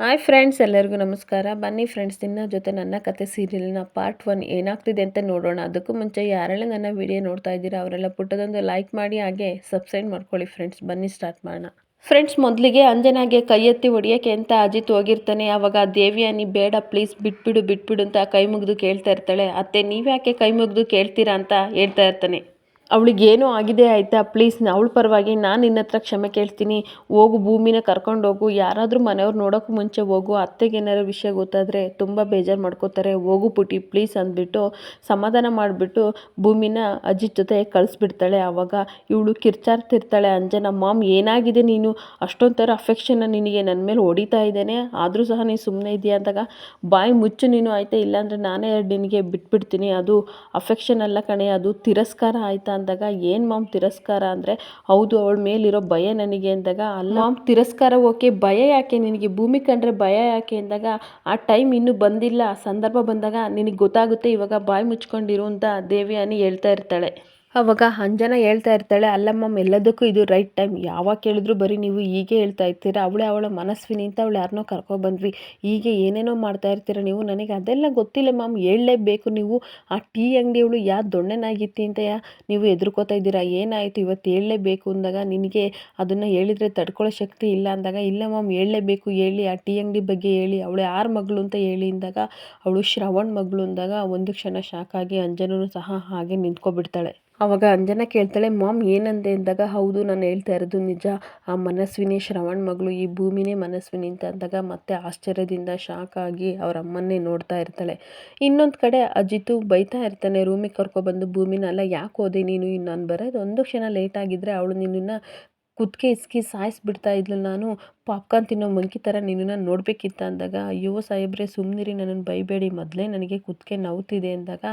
Hi friends ಎಲ್ಲರಿಗೂ ನಮಸ್ಕಾರ. ಬನ್ನಿ ಫ್ರೆಂಡ್ಸ್ ನಿನ್ನ ಜೊತೆ ನನ್ನ ಕತೆ ಸೀರಿಯಲ್ನ ಪಾರ್ಟ್ ಒನ್ ಏನಾಗ್ತಿದೆ ಅಂತ ನೋಡೋಣ. ಅದಕ್ಕೂ ಮುಂಚೆ ಯಾರೆಲ್ಲ ನನ್ನ ವಿಡಿಯೋ ನೋಡ್ತಾ ಇದ್ದೀರಾ, ಅವರೆಲ್ಲ ಪುಟ್ಟದೊಂದು ಲೈಕ್ ಮಾಡಿ, ಹಾಗೆ ಸಬ್ಸ್ಕ್ರೈಬ್ ಮಾಡ್ಕೊಳ್ಳಿ ಫ್ರೆಂಡ್ಸ್ ಬನ್ನಿ ಸ್ಟಾರ್ಟ್ ಮಾಡೋಣ. ಫ್ರೆಂಡ್ಸ್ ಮೊದಲಿಗೆ ಅಂಜನಾಗೆ ಕೈ ಎತ್ತಿ ಹೊಡಿಯೋಕೆ ಅಂತ ಅಜಿತ್ ಹೋಗಿರ್ತಾನೆ? ಅವಾಗ ದೇವಿಯಾನಿ ಬೇಡ ಪ್ಲೀಸ್ ಬಿಟ್ಬಿಡು ಬಿಟ್ಬಿಡು ಅಂತ ಕೈ ಮುಗಿದು ಕೇಳ್ತಾ ಇರ್ತಾಳೆ. ಅತ್ತೆ, ನೀವ್ಯಾಕೆ ಕೈ ಮುಗಿದು ಕೇಳ್ತೀರಾ ಅಂತ ಹೇಳ್ತಾ ಇರ್ತಾನೆ. ಅವಳಿಗೇನೋ ಆಗಿದೆ ಆಯಿತಾ? ಪ್ಲೀಸ್, ಅವಳ ಪರವಾಗಿ ನಾನು ನಿನ್ನ ಹತ್ರ ಕ್ಷಮೆ ಕೇಳ್ತೀನಿ. ಹೋಗು, ಭೂಮಿನ ಕರ್ಕೊಂಡೋಗು ಯಾರಾದರೂ ಮನೆಯವ್ರು ನೋಡೋಕ್ಕೂ ಮುಂಚೆ ಹೋಗು. ಅತ್ತೆಗೆ ಏನಾರು ವಿಷಯ ಗೊತ್ತಾದರೆ ತುಂಬ ಬೇಜಾರು ಮಾಡ್ಕೋತಾರೆ. ಹೋಗು ಪುಟಿ, ಪ್ಲೀಸ್ ಅಂದ್ಬಿಟ್ಟು ಸಮಾಧಾನ ಮಾಡಿಬಿಟ್ಟು ಭೂಮಿನ ಅಜ್ಜಿ ಜೊತೆ ಕಳಿಸ್ಬಿಡ್ತಾಳೆ ಆವಾಗ ಇವಳು ಕಿರ್ಚಾರ್ತಿರ್ತಾಳೆ ಅಂಜನ, ಮಾಮ್, ಏನಾಗಿದೆ ನೀನು? ಅಷ್ಟೊಂದು ಥರ ಅಫೆಕ್ಷನ್ನ ನಿನಗೆ ನನ್ನ ಮೇಲೆ ಹೊಡಿತಾ ಇದ್ದೇನೆ. ಆದರೂ ಸಹ ನೀನು ಸುಮ್ಮನೆ ಇದೆಯಾ ಅಂದಾಗ, ಬಾಯಿ, ಮುಚ್ಚು ನೀನು. ಆಯಿತಾ? ಇಲ್ಲಾಂದರೆ ನಾನೇ ನಿನಗೆ ಬಿಟ್ಬಿಡ್ತೀನಿ. ಅದು ಅಫೆಕ್ಷನ್ ಅಲ್ಲ ಕಣೆ. ಅದು ತಿರಸ್ಕಾರ ಆಯಿತಾ? ಅಂದಾಗ ಏನು ಮಾಮ್ ತಿರಸ್ಕಾರ ಅಂದರೆ, ಹೌದು, ಅವಳ ಮೇಲಿರೋ ಭಯ ನನಗೆ ಅಂದಾಗ, ಅಲ್ಲ ಮಾಮ್, ತಿರಸ್ಕಾರ ಓಕೆ, ಭಯ ಯಾಕೆ? ನಿನಗೆ ಭೂಮಿ ಕಂಡ್ರೆ ಭಯ ಯಾಕೆ ಅಂದಾಗ, ಆ ಟೈಮ್ ಇನ್ನೂ ಬಂದಿಲ್ಲ. ಸಂದರ್ಭ ಬಂದಾಗ ನಿನಗೆ ಗೊತ್ತಾಗುತ್ತೆ, ಇವಾಗ ಬಾಯಿ ಮುಚ್ಕೊಂಡಿರು ದೇವಿ ದೇವಿಯಾನಿ ಹೇಳ್ತಾ ಇರ್ತಾಳೆ. ಅವಾಗ ಅಂಜನ ಹೇಳ್ತಾ ಇರ್ತಾಳೆ, ಅಲ್ಲಮ್ಮ, ಎಲ್ಲದಕ್ಕೂ ಇದು ರೈಟ್ ಟೈಮ್ ಯಾವಾಗ ಕೇಳಿದ್ರು ಬರೀ ನೀವು ಹೀಗೆ ಹೇಳ್ತಾ ಇರ್ತೀರ? ಅವಳೇ ಅವಳ ಅಂತ ಅವಳು ಯಾರನ್ನೋ ಕರ್ಕೊಬಂದ್ವಿ ಹೀಗೆ ಏನೇನೋ ಮಾಡ್ತಾ ಇರ್ತೀರ ನೀವು? ನನಗೆ ಅದೆಲ್ಲ ಗೊತ್ತಿಲ್ಲ ಮ್ಯಾಮ್. ಹೇಳಲೇಬೇಕು ನೀವು. ಆ ಟೀ ಅಂಗಡಿಯವಳು ಯಾ ದೊಣ್ಣೆನಾಗಿತ್ತಿ ಅಂತ ಯಾ ನೀವು ಎದುರ್ಕೋತಾ ಇದ್ದೀರಾ? ಏನಾಯಿತು? ಇವತ್ತು ಹೇಳಲೇಬೇಕು ಅಂದಾಗ ನಿನಗೆ ಅದನ್ನು ಹೇಳಿದರೆ ತಡ್ಕೊಳ್ಳೋ ಶಕ್ತಿ ಇಲ್ಲ ಅಂದಾಗ, ಇಲ್ಲ ಮ್ಯಾಮ್, ಹೇಳಲೇಬೇಕು, ಹೇಳಿ. ಆ ಟೀ ಅಂಗಡಿ ಬಗ್ಗೆ ಹೇಳಿ. ಅವಳು ಯಾರ ಮಗಳು ಅಂತ ಹೇಳಿ ಅಂದಾಗ, ಅವಳು ಶ್ರವಣ್ ಮಗಳು ಅಂದಾಗ, ಒಂದು ಕ್ಷಣ ಶಾಕಾಗಿ ಅಂಜನೂ ಸಹ ಹಾಗೆ ನಿಂತ್ಕೊಬಿಡ್ತಾಳೆ. ಅವಾಗ ಅಂಜನ ಕೇಳ್ತಾಳೆ, ಮಾಮ್, ಏನಂದೆ? ಅಂದಾಗ, ಹೌದು, ನಾನು ಹೇಳ್ತಾ ಇರೋದು ನಿಜ. ಆ ಮನಸ್ವಿನಿ, ಶ್ರವಣ್ ಮಗಳು ಈ ಭೂಮಿನೇ ಮನಸ್ವಿನಿ ಅಂತ ಅಂದಾಗ ಮತ್ತೆ ಆಶ್ಚರ್ಯದಿಂದ ಶಾಕ್ ಆಗಿ ಅವ್ರ ಅಮ್ಮನ್ನೇ ನೋಡ್ತಾ ಇರ್ತಾಳೆ. ಇನ್ನೊಂದು ಕಡೆ ಅಜಿತು ಬೈತಾ ಇರ್ತಾನೆ, ರೂಮಿಗೆ ಕರ್ಕೊಬಂದು ಭೂಮಿನ ಅಲ್ಲ, ಯಾಕೆ ಹೋದೆ ನೀನು? ನಾನು ಬರೋದು ಒಂದು ಕ್ಷಣ ಲೇಟ್ ಆಗಿದ್ದರೆ ಅವಳು ನಿನ್ನನ್ನು ಕುತ್ತಿಗೆ ಇಸ್ಕಿ ಸಾಯಿಸ್ಬಿಡ್ತಾ ಇದ್ಲು ನಾನು. ಪಾಪ್ಕಾರ್ನ್ ತಿನ್ನೋ ಮಂಕಿ ಥರ ನಿನ್ನನ್ನು ನೋಡಬೇಕಿತ್ತ ಅಂದಾಗ, ಅಯ್ಯೋ ಸಾಹೇಬ್ರೆ ಸುಮ್ಮನಿರಿ ನನ್ನನ್ನು ಬೈಬೇಡಿ. ಮೊದಲೇ ನನಗೆ ಕುತ್ತಿಗೆ ನೋವ್ತಿದೆ ಅಂದಾಗ,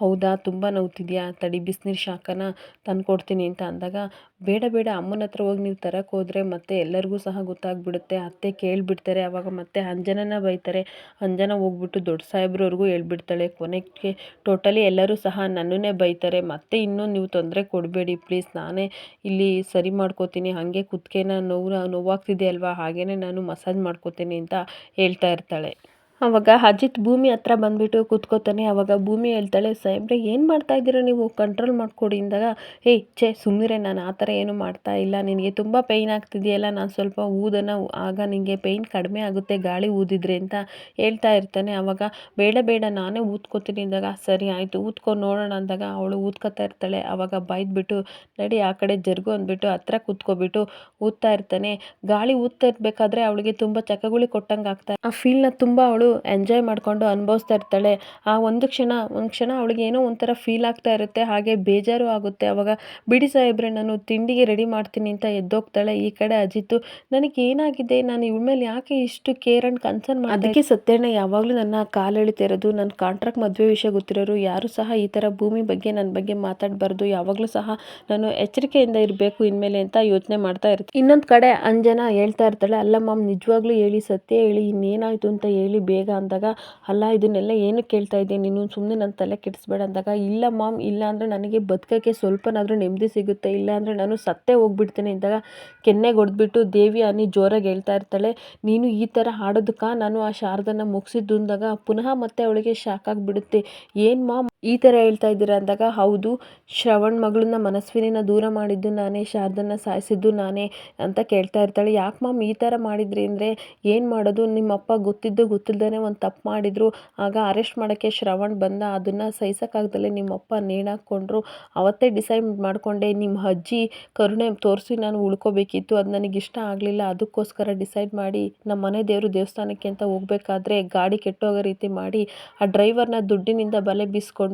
ಹೌದಾ, ತುಂಬ ನೋವ್ತಿದೆಯಾ? ತಡಿ ಬಿಸಿನೀರು ಶಾಖನ ತಂದ್ಕೊಡ್ತೀನಿ ಅಂತ ಅಂದಾಗ, ಬೇಡ ಬೇಡ, ಅಮ್ಮನ ಹತ್ರ ಹೋಗಿ ನೀವು ತರಕ್ಕೆ ಹೋದರೆ ಮತ್ತೆ ಎಲ್ಲರಿಗೂ ಸಹ ಗೊತ್ತಾಗ್ಬಿಡುತ್ತೆ. ಅತ್ತೆ ಕೇಳಿಬಿಡ್ತಾರೆ ಆವಾಗ ಮತ್ತೆ ಅಂಜನನ ಬೈತಾರೆ. ಅಂಜನ ಹೋಗ್ಬಿಟ್ಟು ದೊಡ್ಡ ಸಾಹೇಬ್ರವ್ರಿಗೂ ಹೇಳ್ಬಿಡ್ತಾಳೆ. ಕೊನೆಗೆ ಟೋಟಲಿ ಎಲ್ಲರೂ ಸಹ ನನ್ನನ್ನೇ ಬೈತಾರೆ. ಮತ್ತೆ ಇನ್ನೂ ನೀವು ತೊಂದರೆ ಕೊಡಬೇಡಿ, ಪ್ಲೀಸ್. ನಾನೇ ಇಲ್ಲಿ ಸರಿ ಮಾಡ್ಕೋತೀನಿ. ಹಾಗೆ ಕುತ್ತಿಗೆನ ನೋವು ನೋವಾಗ್ತಿದೆ ಅಲ್ವಾ? ಹಾಗೆಯೇ ನಾನು ಮಸಾಜ್ ಮಾಡ್ಕೋತೀನಿ ಅಂತ ಹೇಳ್ತಾ ಇರ್ತಾಳೆ. ಅವಾಗ ಅಜಿತ್ ಭೂಮಿ ಹತ್ರ ಬಂದುಬಿಟ್ಟು ಕೂತ್ಕೋತಾನೆ, ಅವಾಗ ಭೂಮಿ ಹೇಳ್ತಾಳೆ, ಸಾಹೇಬ್ರೆ, ಏನು ಮಾಡ್ತಾ ಇದ್ದೀರಾ ನೀವು? ಕಂಟ್ರೋಲ್ ಮಾಡಿಕೊಡಿ ಅಂದಾಗ ಏಯ್ ಛೇ ಸುಮ್ಮನೆ ನಾನು ಆ ಥರ ಏನು ಮಾಡ್ತಾ ಇಲ್ಲ. ನಿನಗೆ ತುಂಬ ಪೇಯ್ನ್ ಆಗ್ತಿದೆಯಲ್ಲ, ನಾನು ಸ್ವಲ್ಪ ಊದನ, ಆಗ ನಿನಗೆ ಪೇಯ್ನ್ ಕಡಿಮೆ ಆಗುತ್ತೆ, ಗಾಳಿ ಊದಿದ್ರೆ ಅಂತ ಹೇಳ್ತಾ ಇರ್ತಾನೆ. ಅವಾಗ, ಬೇಡ ಬೇಡ, ನಾನೇ ಊದ್ಕೋತೀನಿ ಅಂದಾಗ, ಸರಿ, ಆಯಿತು, ಊದ್ಕೊ, ನೋಡೋಣ ಅಂದಾಗ, ಅವಳು ಊದ್ಕೋತಾ ಇರ್ತಾಳೆ. ಅವಾಗ ಬೈದ್ಬಿಟ್ಟು, ನಡಿ, ಆ ಕಡೆ ಜರುಗು ಅಂದ್ಬಿಟ್ಟು, ಹತ್ರ ಕೂತ್ಕೊಬಿಟ್ಟು ಊದ್ತಾ ಇರ್ತಾನೆ. ಗಾಳಿ ಊದ್ತಾ ಇರಬೇಕಾದ್ರೆ, ಅವಳಿಗೆ ತುಂಬ ಚಕಗುಳಿ ಕೊಟ್ಟಂಗೆ ಆಗ್ತಾ, ಆ ಫೀಲ್ನ ತುಂಬ ಅವಳು ಎಂಜಾಯ್ ಮಾಡಿಕೊಂಡು ಅನುಭವಿಸ್ತಾ ಇರ್ತಾಳೆ. ಆ ಒಂದು ಕ್ಷಣ ಒಂದು ಕ್ಷಣ ಅವಳಿಗೆ ಏನೋ ಒಂಥರ ಫೀಲ್ ಆಗ್ತಾ ಇರುತ್ತೆ. ಹಾಗೆ ಬೇಜಾರು ಆಗುತ್ತೆ. ಅವಾಗ ಬಿಡಿ ಸಾಹೇಬ್ರೆ ನಾನು ತಿಂಡಿಗೆ ರೆಡಿ ಮಾಡ್ತೀನಿ ಅಂತ ಎದ್ದೋಗ್ತಾಳೆ. ಈ ಕಡೆ ಅಜಿತ್ತು ನನಗೆ ಏನಾಗಿದೆ? ನಾನು ಇವಳ ಮೇಲೆ ಯಾಕೆ ಇಷ್ಟು ಕೇರ್ ಆ್ಯಂಡ್ ಕನ್ಸರ್ನ್ ಮಾಡಿ ಅದಕ್ಕೆ ಸತ್ಯಣ್ಣ ಯಾವಾಗಲೂ ನನ್ನ ಕಾಲೆಳಿತಾ ಇರೋದು ನನ್ನ ಕಾಂಟ್ರಾಕ್ಟ್ ಮದುವೆ ವಿಷಯ ಗೊತ್ತಿರೋರು ಯಾರು ಸಹ ಈ ಥರ ಭೂಮಿ ಬಗ್ಗೆ ನನ್ನ ಬಗ್ಗೆ ಮಾತಾಡಬಾರ್ದು. ಯಾವಾಗಲೂ ಸಹ ನಾನು ಎಚ್ಚರಿಕೆಯಿಂದ ಇರಬೇಕು ಇನ್ಮೇಲೆ ಅಂತ ಯೋಚನೆ ಮಾಡ್ತಾ ಇರ್ತೀನಿ. ಇನ್ನೊಂದು ಕಡೆ ಅಂಜನ ಹೇಳ್ತಾ ಇರ್ತಾಳೆ ಅಲ್ಲ ಮಾಮ್ ನಿಜವಾಗ್ಲೂ ಹೇಳಿ ಸತ್ಯ ಹೇಳಿ ಇನ್ನೇನಾಯಿತು ಅಂತ ಹೇಳಿ ಬೇಗ ಅಂದಾಗ, ಅಲ್ಲ, ಇದನ್ನೆಲ್ಲ ಏನು ಕೇಳ್ತಾ ಇದ್ದೀನಿ? ನೀನು ಸುಮ್ಮನೆ ನನ್ನ ತಲೆ ಕೆಡಿಸ್ಬೇಡ ಅಂದಾಗ, ಇಲ್ಲ ಮಾಮ್, ಇಲ್ಲ ಅಂದರೆ ನನಗೆ ಬದುಕೋಕ್ಕೆ ಸ್ವಲ್ಪನಾದರೂ ನೆಮ್ಮದಿ ಸಿಗುತ್ತೆ. ಇಲ್ಲ ಅಂದರೆ ನಾನು ಸತ್ತೇ ಹೋಗ್ಬಿಡ್ತೀನಿ ಅಂದಾಗ ಕೆನ್ನೆಗೆ ಹೊಡೆದ್ಬಿಟ್ಟು ದೇವಿ ಅನಿ ಜೋರಾಗಿ ಹೇಳ್ತಾ ಇರ್ತಾಳೆ. ನೀನು ಈ ಥರ ಹಾಡೋದಕ್ಕೆ ನಾನು ಆ ಶಾರದನ ಮುಗಿಸಿದ್ದು ಅಂದಾಗ, ಪುನಃ ಮತ್ತೆ ಅವಳಿಗೆ ಶಾಕ್ ಆಗಿಬಿಡುತ್ತೆ. ಏನು ಮಾಮ್ ಈ ಥರ ಹೇಳ್ತಾ ಇದ್ದೀರಾ ಅಂದಾಗ, ಹೌದು, ಶ್ರವಣ್ ಮಗಳನ್ನ ಮನಸ್ವಿನಿನ ದೂರ ಮಾಡಿದ್ದು ನಾನೇ, ಶಾರದನ್ನ ಸಾಯಿಸಿದ್ದು ನಾನೇ ಅಂತ ಕೇಳ್ತಾ ಇರ್ತಾಳೆ. ಯಾಕೆ ಮ್ಯಾಮ್ ಈ ಥರ ಮಾಡಿದ್ರಿ ಅಂದರೆ, ಏನು ಮಾಡೋದು? ನಿಮ್ಮಪ್ಪ ಗೊತ್ತಿದ್ದು ಗೊತ್ತಿಲ್ಲದೇ ಒಂದು ತಪ್ಪು ಮಾಡಿದರು. ಆಗ ಅರೆಸ್ಟ್ ಮಾಡೋಕ್ಕೆ ಶ್ರವಣ್ ಬಂದ, ಅದನ್ನು ಸಹಿಸೋಕ್ಕಾಗ್ದಲೇ ನಿಮ್ಮಪ್ಪ ನೇಣಾಕ್ಕೊಂಡ್ರು ಅವತ್ತೇ ಡಿಸೈಡ್ ಮಾಡಿಕೊಂಡೆ ನಿಮ್ಮ ಅಜ್ಜಿ ಕರುಣೆ ತೋರಿಸಿ ನಾನು ಉಳ್ಕೋಬೇಕಿತ್ತು, ಅದು ನನಗೆ ಇಷ್ಟ ಆಗಲಿಲ್ಲ, ಅದಕ್ಕೋಸ್ಕರ ಡಿಸೈಡ್ ಮಾಡಿ ನಮ್ಮ ಮನೆ ದೇವರು ದೇವಸ್ಥಾನಕ್ಕೆ ಅಂತ ಹೋಗಬೇಕಾದ್ರೆ ಗಾಡಿ ಕೆಟ್ಟೋಗೋ ರೀತಿ ಮಾಡಿ, ಆ ಡ್ರೈವರ್ನ ದುಡ್ಡಿನಿಂದ ಬಲೆ ಬೀಸ್ಕೊಂಡು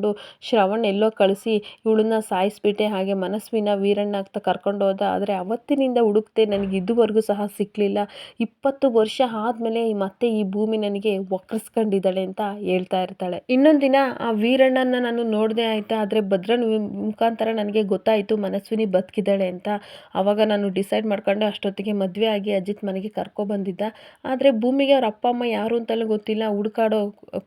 ಶ್ರವಣ್ ಎಲ್ಲೋ ಕಳಿಸಿ ಇವಳನ್ನ ಸಾಯಿಸ್ಬಿಟ್ಟೆ. ಹಾಗೆ ಮನಸ್ವಿನ ವೀರಣ್ಣ ಅಂತ ಕರ್ಕೊಂಡು ಹೋದ. ಆದರೆ ಅವತ್ತಿನಿಂದ ಹುಡುಕ್ತೆ ನನಗೆ ಇದುವರೆಗೂ ಸಹ ಸಿಕ್ಕಲಿಲ್ಲ ಇಪ್ಪತ್ತು ವರ್ಷ ಆದಮೇಲೆ ಮತ್ತೆ ಈ ಭೂಮಿ ನನಗೆ ಒಕ್ಕರಿಸ್ಕೊಂಡಿದ್ದಾಳೆ ಅಂತ ಹೇಳ್ತಾ ಇರ್ತಾಳೆ. ಇನ್ನೊಂದು ದಿನ ಆ ವೀರಣ್ಣನ ನಾನು ನೋಡಿದೆ ಆಯಿತಾ? ಆದರೆ ಭದ್ರನ್ ಮುಖಾಂತರ ನನಗೆ ಗೊತ್ತಾಯಿತು ಮನಸ್ವಿನಿ ಬದುಕಿದ್ದಾಳೆ ಅಂತ. ಆವಾಗ ನಾನು ಡಿಸೈಡ್ ಮಾಡ್ಕೊಂಡೆ ಅಷ್ಟೊತ್ತಿಗೆ ಮದುವೆ ಆಗಿ ಅಜಿತ್ ಮನೆಗೆ ಕರ್ಕೊಬಂದಿದ್ದ ಆದರೆ ಭೂಮಿಗೆ ಅವ್ರ ಅಪ್ಪ, ಅಮ್ಮ ಯಾರು ಅಂತಲೂ ಗೊತ್ತಿಲ್ಲ. ಹುಡುಕಾಡೋ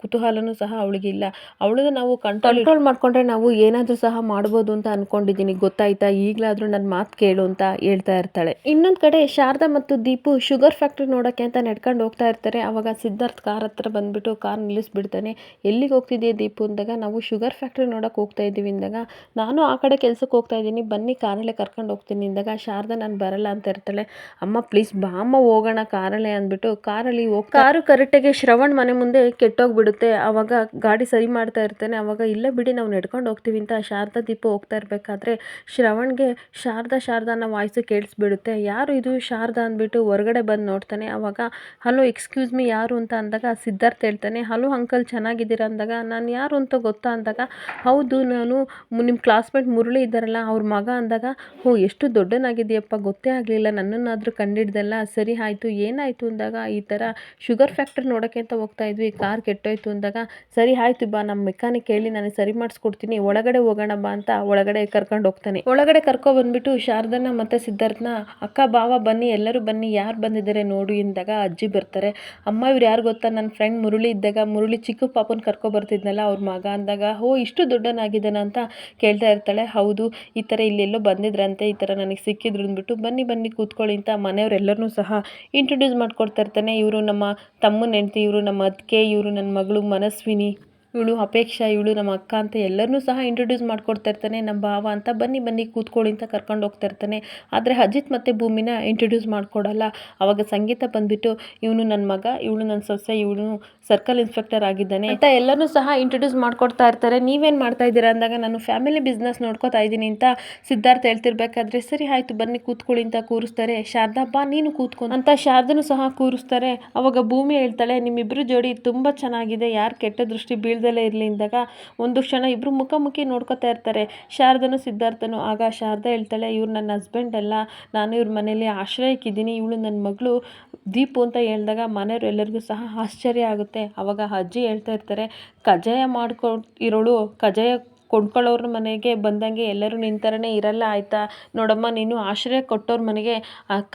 ಕುತೂಹಲನೂ ಸಹ ಅವಳಿಗಿಲ್ಲ ಅವಳನ್ನು ನಾವು ಕಂಟ್ರೋಲ್ ಕಂಟ್ರೋಲ್ ಮಾಡ್ಕೊಂಡ್ರೆ ನಾವು ಏನಾದರೂ ಸಹ ಮಾಡ್ಬೋದು ಅಂತ ಅನ್ಕೊಂಡಿದ್ದೀನಿ. ಗೊತ್ತಾಯ್ತಾ? ಈಗಲಾದರೂ ನನ್ನ ಮಾತು ಕೇಳು ಅಂತ ಹೇಳ್ತಾ ಇರ್ತಾಳೆ. ಇನ್ನೊಂದು ಕಡೆ ಶಾರದಾ ಮತ್ತು ದೀಪು ಶುಗರ್ ಫ್ಯಾಕ್ಟ್ರಿ ನೋಡೋಕ್ಕೆ ಅಂತ ನಡ್ಕೊಂಡು ಹೋಗ್ತಾ ಇರ್ತಾರೆ. ಅವಾಗ ಸಿದ್ಧಾರ್ಥ್ ಕಾರ್ ಹತ್ರ ಬಂದ್ಬಿಟ್ಟು ಕಾರ್ ನಿಲ್ಲಿಸ್ಬಿಡ್ತಾನೆ. ಎಲ್ಲಿಗೆ ಹೋಗ್ತಿದೆಯಾ ದೀಪು ಅಂದಾಗ ನಾವು ಶುಗರ್ ಫ್ಯಾಕ್ಟ್ರಿ ನೋಡೋಕೆ ಹೋಗ್ತಾ ಇದ್ದೀವಿ ಅಂದಾಗ ನಾನು ಆ ಕಡೆ ಕೆಲ್ಸಕ್ಕೆ ಹೋಗ್ತಾ ಇದ್ದೀನಿ. ಬನ್ನಿ ಕಾರಲ್ಲೇ ಕರ್ಕೊಂಡು ಹೋಗ್ತೀನಿ ಅಂದಾಗ ಶಾರದಾ ನಾನು ಬರಲ್ಲ ಅಂತ ಇರ್ತಾಳೆ. ಅಮ್ಮ ಪ್ಲೀಸ್ ಬಾಮ್ಮ ಹೋಗೋಣ ಕಾರಲ್ಲೇ ಅಂದ್ಬಿಟ್ಟು ಕಾರಲ್ಲಿ ಹೋಗಿ ಕಾರು ಕರೆಕ್ಟಾಗಿ ಶ್ರವಣ್ ಮನೆ ಮುಂದೆ ಕೆಟ್ಟೋಗ್ಬಿಡುತ್ತೆ. ಅವಾಗ ಗಾಡಿ ಸರಿ ಮಾಡ್ತಾ ಇರ್ತಾನೆ. ಅವಾಗ ಇಲ್ಲ ಬಿಡಿ, ನಾವು ನಡ್ಕೊಂಡು ಹೋಗ್ತೀವಿ ಅಂತ ಶಾರದಾ ದೀಪ ಹೋಗ್ತಾ ಇರಬೇಕಾದ್ರೆ ಶ್ರವಣ್ಗೆ ಶಾರದಾ ಶಾರದಾ ಅನ್ನೋ ವಾಯ್ಸು ಕೇಳಿಸ್ಬಿಡುತ್ತೆ. ಯಾರು ಇದು? ಶಾರದಾ ಅಂದ್ಬಿಟ್ಟು ಹೊರಗಡೆ ಬಂದು ನೋಡ್ತಾನೆ. ಆವಾಗ ಹಲೋ ಎಕ್ಸ್ಕ್ಯೂಸ್ ಮಿ ಯಾರು ಅಂತ ಅಂದಾಗ ಸಿದ್ಧಾರ್ಥ ಹೇಳ್ತಾನೆ. ಹಲೋ ಅಂಕಲ್ ಚೆನ್ನಾಗಿದ್ದೀರಾ? ಅಂದಾಗ, ನಾನು ಯಾರು ಅಂತ ಗೊತ್ತಾ? ಅಂದಾಗ, ಹೌದು, ನಾನು ನಿಮ್ಮ ಕ್ಲಾಸ್ಮೇಟ್ ಮುರುಳಿ ಇದ್ದಾರಲ್ಲ, ಅವ್ರ ಮಗ ಅಂದಾಗ, ಓ, ಎಷ್ಟು ದೊಡ್ಡನಾಗಿದೆಯಪ್ಪ ಗೊತ್ತೇ ಆಗಲಿಲ್ಲ. ನನ್ನನ್ನಾದರೂ ಕಂಡಿಡ್ದಲ್ಲ. ಸರಿ, ಆಯಿತು, ಏನಾಯಿತು? ಅಂದಾಗ, ಈ ಥರ ಶುಗರ್ ಫ್ಯಾಕ್ಟ್ರಿ ನೋಡೋಕ್ಕೆ ಅಂತ ಹೋಗ್ತಾ ಇದ್ವಿ. ಕಾರ್ ಕೆಟ್ಟೋಯ್ತು ಅಂದಾಗ, ಸರಿ, ಆಯಿತು ಬಾ ನಮ್ಮ ಮೆಕ್ಯಾನಿಕ್ ಹೇಳಿ ನಾನು ಸರಿ ಮಾಡಿಸ್ಕೊಡ್ತೀನಿ, ಒಳಗಡೆ ಹೋಗೋಣ ಬಾ ಅಂತ ಒಳಗಡೆ ಕರ್ಕೊಂಡು ಹೋಗ್ತಾನೆ. ಒಳಗಡೆ ಕರ್ಕೊ ಬಂದ್ಬಿಟ್ಟು ಶಾರದನ ಮತ್ತು ಸಿದ್ಧಾರ್ಥನ, ಅಕ್ಕ ಬಾವ ಬನ್ನಿ, ಎಲ್ಲರೂ ಬನ್ನಿ, ಯಾರು ಬಂದಿದ್ದಾರೆ ನೋಡು ಎಂದಾಗ ಅಜ್ಜಿ ಬರ್ತಾರೆ. ಅಮ್ಮ, ಇವ್ರು ಯಾರು ಗೊತ್ತಾ? ನನ್ನ ಫ್ರೆಂಡ್ ಮುರುಳಿ ಇದ್ದಾಗ, ಮುರುಳಿ ಚಿಕ್ಕ ಪಾಪನ ಕರ್ಕೊ ಬರ್ತಿದ್ನಲ್ಲ ಅವ್ರ ಮಗ ಅಂದಾಗ ಓ ಇಷ್ಟು ದೊಡ್ಡನಾಗಿದ್ದಾನ ಅಂತ ಕೇಳ್ತಾ ಇರ್ತಾಳೆ. ಹೌದು, ಈ ಥರ ಇಲ್ಲೆಲ್ಲೋ ಬಂದಿದ್ರಂತೆ, ಈ ಥರ ನನಗೆ ಸಿಕ್ಕಿದ್ರು ಅಂದ್ಬಿಟ್ಟು, ಬನ್ನಿ ಬನ್ನಿ, ಕೂತ್ಕೊಳ್ಳಿ ಅಂತ ಮನೆಯವರೆಲ್ಲರೂ ಸಹ ಇಂಟ್ರೊಡ್ಯೂಸ್ ಮಾಡ್ಕೊಡ್ತಾ ಇರ್ತಾನೆ. ಇವರು ನಮ್ಮ ತಮ್ಮನ ಹೆಂಡ್ತಿ, ಇವರು ನಮ್ಮ ಅದಕ್ಕೆ ಇವರು ನನ್ನ ಮಗಳು ಮನಸ್ವಿನಿ. ಇವಳು ಅಪೇಕ್ಷಾ, ಇವಳು ನಮ್ಮ ಅಕ್ಕ ಅಂತ ಎಲ್ಲರನ್ನೂ ಸಹ ಇಂಟ್ರೊಡ್ಯೂಸ್ ಮಾಡ್ಕೊಡ್ತಾ ಇರ್ತಾನೆ. ನಮ್ಮ ಭಾವ ಅಂತ ಬನ್ನಿ ಬನ್ನಿ ಕೂತ್ಕೊಳ್ಳಿ ಅಂತ ಕರ್ಕೊಂಡು ಹೋಗ್ತಾ ಇರ್ತಾನೆ. ಆದರೆ ಅಜಿತ್ ಮತ್ತು ಭೂಮಿನ ಇಂಟ್ರೊಡ್ಯೂಸ್ ಮಾಡಿಕೊಡಲ್ಲ. ಅವಾಗ ಸಂಗೀತ ಬಂದುಬಿಟ್ಟು, ಇವನು ನನ್ನ ಮಗ, ಇವಳು ನನ್ನ ಸೊಸೆ, ಇವಳು ಸರ್ಕಲ್ ಇನ್ಸ್ಪೆಕ್ಟರ್ ಆಗಿದ್ದಾನೆ. ಅಂತ ಎಲ್ಲರೂ ಸಹ ಇಂಟ್ರೊಡ್ಯೂಸ್ ಮಾಡ್ಕೊಡ್ತಾ ಇರ್ತಾರೆ. ನೀವೇನು ಮಾಡ್ತಾ ಇದ್ದೀರಾ ಅಂದಾಗ, ನಾನು ಫ್ಯಾಮಿಲಿ ಬಿಸ್ನೆಸ್ ನೋಡ್ಕೋತಾ ಇದ್ದೀನಿ ಅಂತ ಸಿದ್ಧಾರ್ಥ ಹೇಳ್ತಿರ್ಬೇಕಾದ್ರೆ, ಸರಿ, ಆಯಿತು, ಬನ್ನಿ ಕೂತ್ಕೊಳ್ಳಿ ಅಂತ ಕೂರಿಸ್ತಾರೆ. ಶಾರದಾ, ಬಾ, ನೀನು ಕೂತ್ಕೊ ಅಂತ ಶಾರದನು ಸಹ ಕೂರಿಸ್ತಾರೆ. ಅವಾಗ ಭೂಮಿ ಹೇಳ್ತಾಳೆ ನಿಮ್ಮಿಬ್ಬರು ಜೋಡಿ ತುಂಬ ಚೆನ್ನಾಗಿದೆ. ಯಾರು ಕೆಟ್ಟ ದೃಷ್ಟಿ ಬೀಳ್ದಲೇ ಇರಲಿ ಅಂದಾಗ ಒಂದು ಕ್ಷಣ ಇಬ್ಬರು ಮುಖಾಮುಖಿ ನೋಡ್ಕೊತಾ ಇರ್ತಾರೆ. ಶಾರದನು ಸಿದ್ಧಾರ್ಥನು, ಆಗ ಶಾರದಾ ಹೇಳ್ತಾಳೆ, ಇವ್ರು ನನ್ನ ಹಸ್ಬೆಂಡ್ ಅಲ್ಲ, ನಾನು ಇವ್ರ ಮನೇಲಿ ಆಶ್ರಯಕ್ಕಿದ್ದೀನಿ, ಇವಳು ನನ್ನ ಮಗಳು ದೀಪು ಅಂತ ಹೇಳಿದಾಗ ಮನೆಯವ್ರು ಎಲ್ಲರಿಗೂ ಸಹ ಆಶ್ಚರ್ಯ ಆಗುತ್ತೆ. ಅವಾಗ ಅಜ್ಜಿ ಹೇಳ್ತಾ ಇರ್ತಾರೆ ಕಜಾಯ ಮಾಡ್ಕೊ, ಇರೋಳು ಕಜಾಯ ಕೊಂಡ್ಕೊಳ್ಳೋರ ಮನೆಗೆ ಬಂದಂಗೆ ಎಲ್ಲರೂ ನಿನ್ನ ಥರನೇ ಇರಲ್ಲ, ಆಯಿತಾ? ನೋಡಮ್ಮ, ನೀನು ಆಶ್ರಯ ಕೊಟ್ಟೋರ ಮನೆಗೆ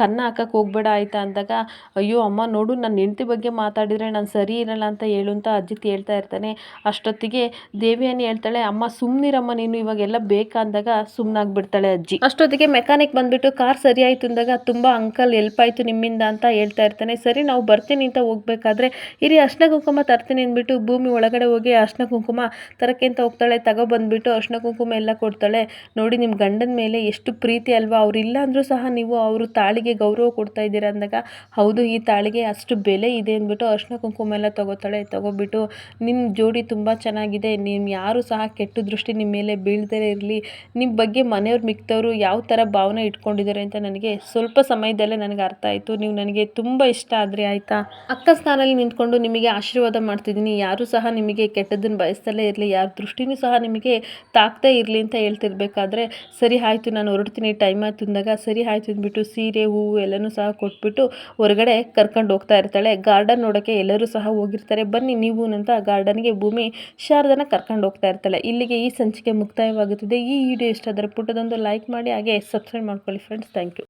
ಕನ್ನ ಹಾಕಕ್ಕೆ ಹೋಗ್ಬೇಡ, ಆಯಿತಾ? ಅಂದಾಗ, ಅಯ್ಯೋ, ಅಮ್ಮ, ನೋಡು ನನ್ನ ಹೆಂಡ್ತಿ ಬಗ್ಗೆ ಮಾತಾಡಿದರೆ ನಾನು ಸರಿ ಇರಲ್ಲ ಅಂತ ಹೇಳು ಅಂತ ಅಜಿತ್ ಹೇಳ್ತಾ ಇರ್ತಾನೆ. ಅಷ್ಟೊತ್ತಿಗೆ ದೇವಿಯಾನಿ ಹೇಳ್ತಾಳೆ, ಅಮ್ಮ ಸುಮ್ಮನಿರಮ್ಮ ನೀನು ಇವಾಗೆಲ್ಲ ಬೇಕಾ? ಅಂದಾಗ ಸುಮ್ಮನಾಗ್ಬಿಡ್ತಾಳೆ ಅಜ್ಜಿ. ಅಷ್ಟೊತ್ತಿಗೆ ಮೆಕ್ಯಾನಿಕ್ ಬಂದ್ಬಿಟ್ಟು, ಕಾರ್ ಸರಿ ಆಯಿತು ಅಂದಾಗ, ತುಂಬ ಅಂಕಲ್ ಎಲ್ಪ್ ಆಯಿತು ನಿಮ್ಮಿಂದ ಅಂತ ಹೇಳ್ತಾ ಇರ್ತಾನೆ. ಸರಿ, ನಾವು ಬರ್ತೀನಿ ಅಂತ ಹೋಗ್ಬೇಕಾದ್ರೆ, ಇರಿ ಅರ್ಶನ ಕುಂಕುಮ ತರ್ತೀನಿ ಅಂದ್ಬಿಟ್ಟು ಭೂಮಿ ಒಳಗಡೆ ಹೋಗಿ ಅರ್ಶನ ಕುಂಕುಮ ತರಕ್ಕೆ ಅಂತ ಹೋಗ್ತಾಳೆ. ತಗೊಬಂದ್ಬಿಟ್ಟು ಅರ್ಶಿನ ಕುಂಕುಮ ಎಲ್ಲ ಕೊಡ್ತಾಳೆ. ನೋಡಿ ನಿಮ್ಮ ಗಂಡನ ಮೇಲೆ ಎಷ್ಟು ಪ್ರೀತಿ ಅಲ್ವಾ? ಅವ್ರು ಇಲ್ಲ ಅಂದರೂ ಸಹ ನೀವು ಅವರು ತಾಳಿಗೆ ಗೌರವ ಕೊಡ್ತಾ ಇದ್ದೀರಾ ಅಂದಾಗ, ಹೌದು, ಈ ತಾಳಿಗೆ ಅಷ್ಟು ಬೆಲೆ ಇದೆ ಅಂದ್ಬಿಟ್ಟು ಅರ್ಶಿನ ಕುಂಕುಮ ಎಲ್ಲ ತಗೋತಾಳೆ. ತಗೊಬಿಟ್ಟು ನಿಮ್ಮ ಜೋಡಿ ತುಂಬ ಚೆನ್ನಾಗಿದೆ. ನೀವು ಯಾರು ಸಹ ಕೆಟ್ಟ ದೃಷ್ಟಿ ನಿಮ್ಮ ಮೇಲೆ ಬೀಳ್ದೇ ಇರಲಿ. ನಿಮ್ಮ ಬಗ್ಗೆ ಮನೆಯವ್ರು ಮಿಕ್ತವರು ಯಾವ ಥರ ಭಾವನೆ ಇಟ್ಕೊಂಡಿದ್ದಾರೆ ಅಂತ ನನಗೆ ಸ್ವಲ್ಪ ಸಮಯದಲ್ಲೇ ನನಗೆ ಅರ್ಥ ಆಯಿತು. ನೀವು ನನಗೆ ತುಂಬ ಇಷ್ಟ ಆದರೆ, ಆಯಿತಾ? ಅಕ್ಕ ಸ್ಥಾನದಲ್ಲಿ ನಿಂತ್ಕೊಂಡು ನಿಮಗೆ ಆಶೀರ್ವಾದ ಮಾಡ್ತಿದ್ದೀನಿ. ಯಾರೂ ಸಹ ನಿಮಗೆ ಕೆಟ್ಟದನ್ನು ಬಯಸ್ತಲೇ ಇರಲಿ. ಯಾರ ದೃಷ್ಟಿನೂ ಸಹ ನಿಮಗೆ ತಾಕ್ದೇ ಇರಲಿ ಅಂತ ಹೇಳ್ತಿರ್ಬೇಕಾದ್ರೆ, ಸರಿ ಆಯಿತು, ನಾನು ಹೊರಡ್ತೀನಿ ಟೈಮ್ ಆಯ್ತು ಅಂದಾಗ ಸರಿ ಆಯ್ತು ಅಂದ್ಬಿಟ್ಟು ಸೀರೆ, ಹೂವು ಎಲ್ಲನೂ ಸಹ ಕೊಟ್ಬಿಟ್ಟು ಹೊರಗಡೆ ಕರ್ಕೊಂಡು ಹೋಗ್ತಾ ಇರ್ತಾಳೆ. ಗಾರ್ಡನ್ ನೋಡೋಕ್ಕೆ ಎಲ್ಲರೂ ಸಹ ಹೋಗಿರ್ತಾರೆ. ಬನ್ನಿ, ನೀವು ಅಂತ ಗಾರ್ಡನ್ಗೆ ಭೂಮಿ ಶಾರದನ ಕರ್ಕೊಂಡು ಹೋಗ್ತಾ ಇರ್ತಾಳೆ. ಇಲ್ಲಿಗೆ ಈ ಸಂಚಿಕೆ ಮುಕ್ತಾಯವಾಗುತ್ತದೆ. ಈ ವಿಡಿಯೋ ಇಷ್ಟ ಆದರೆ ಪುಟ್ಟದೊಂದು ಲೈಕ್ ಮಾಡಿ, ಹಾಗೆ ಸಬ್ಸ್ಕ್ರೈಬ್ ಮಾಡ್ಕೊಳ್ಳಿ ಫ್ರೆಂಡ್ಸ್ ಥ್ಯಾಂಕ್ ಯು